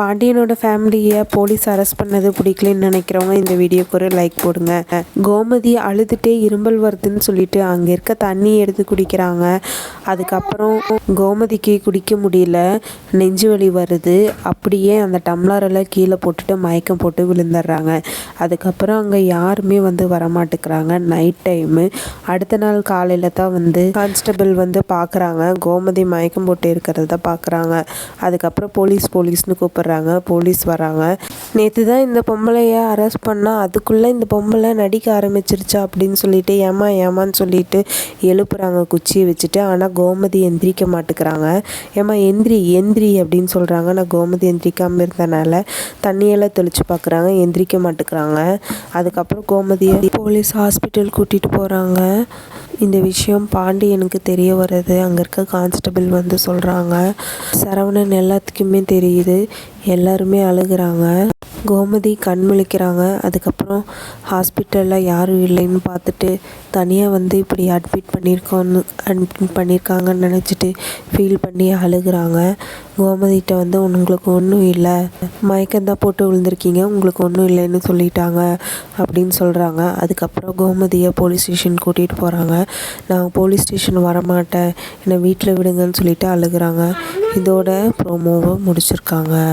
பாண்டியனோட ஃபேமிலியை police arrest பண்ணது பிடிக்கலன்னு நினைக்கிறவங்க இந்த வீடியோக்கு ஒரு லைக் போடுங்க. கோமதி அழுதுகிட்டே இரும்பல் வருதுன்னு சொல்லிட்டு அங்கே இருக்க தண்ணி எடுத்து குடிக்கிறாங்க. அதுக்கப்புறம் கோமதிக்கு குடிக்க முடியல. நெஞ்சு வலி வருது. அப்படியே அந்த டம்ளரெல்லாம் கீழே போட்டுட்டு மயக்கம் போட்டு விழுந்துடுறாங்க. அதுக்கப்புறம் அங்கே யாருமே வந்து வரமாட்டேங்கிறாங்க. நைட் டைமு அடுத்த நாள் காலையில் தான் வந்து கான்ஸ்டபிள் வந்து பார்க்குறாங்க கோமதி மயக்கம் போட்டு இருக்கிறத பார்க்குறாங்க அதுக்கப்புறம் போலீஸ் போலீஸ்னு கூப்பிட்றாங்க. போலீஸ் வராங்க. நேற்று தான் இந்த பொம்பளைய அரெஸ்ட் பண்ணால் அதுக்குள்ளே இந்த பொம்பளை நடிக்க ஆரம்பிச்சிருச்சா அப்படின்னு சொல்லிட்டு ஏமா ஏமான்னு சொல்லிட்டு எழுப்புறாங்க குச்சியை வச்சுட்டு. ஆனால் கோமதி எந்திரிக்க மாட்டேங்கிறாங்க. ஏமா எந்திரி எந்திரி அப்படின்னு சொல்கிறாங்க நான் கோமதி எந்திரிக்காமல் இருந்தனால தண்ணியெல்லாம் தெளித்து பார்க்குறாங்க எந்திரிக்க மாட்டேங்கிறாங்க. அதுக்கப்புறம் கோமதியை போலீஸ் ஹாஸ்பிட்டல் கூட்டிகிட்டு போகிறாங்க இந்த விஷயம் பாண்டியனுக்கு தெரிய வருது அங்கே இருக்க கான்ஸ்டபிள் வந்து சொல்கிறாங்க சரவணன் எல்லாத்துக்குமே தெரியுது. எல்லாருமே அழுகுறாங்க. கோமதி கண் முழிக்கிறாங்க. அதுக்கப்புறம் ஹாஸ்பிட்டலில் யாரும் இல்லைன்னு பார்த்துட்டு தனியாக வந்து இப்படி அட்மிட் பண்ணியிருக்கோன்னு அட்மிட் பண்ணியிருக்காங்கன்னு நினச்சிட்டு ஃபீல் பண்ணி அழுகிறாங்க. கோமதிகிட்ட வந்து உங்களுக்கு ஒன்றும் இல்லை. மயக்கந்தான் போட்டு விழுந்திருக்கீங்க. உங்களுக்கு ஒன்றும் இல்லைன்னு சொல்லிட்டாங்க. அப்படின்னு சொல்கிறாங்க அதுக்கப்புறம் கோமதியை போலீஸ் ஸ்டேஷன் கூட்டிகிட்டு போகிறாங்க நான் போலீஸ் ஸ்டேஷன் வரமாட்டேன். என்னை வீட்டில் விடுங்கன்னு சொல்லிட்டு அழுகுறாங்க. இதோட ப்ரோமோவை முடிச்சிருக்காங்க.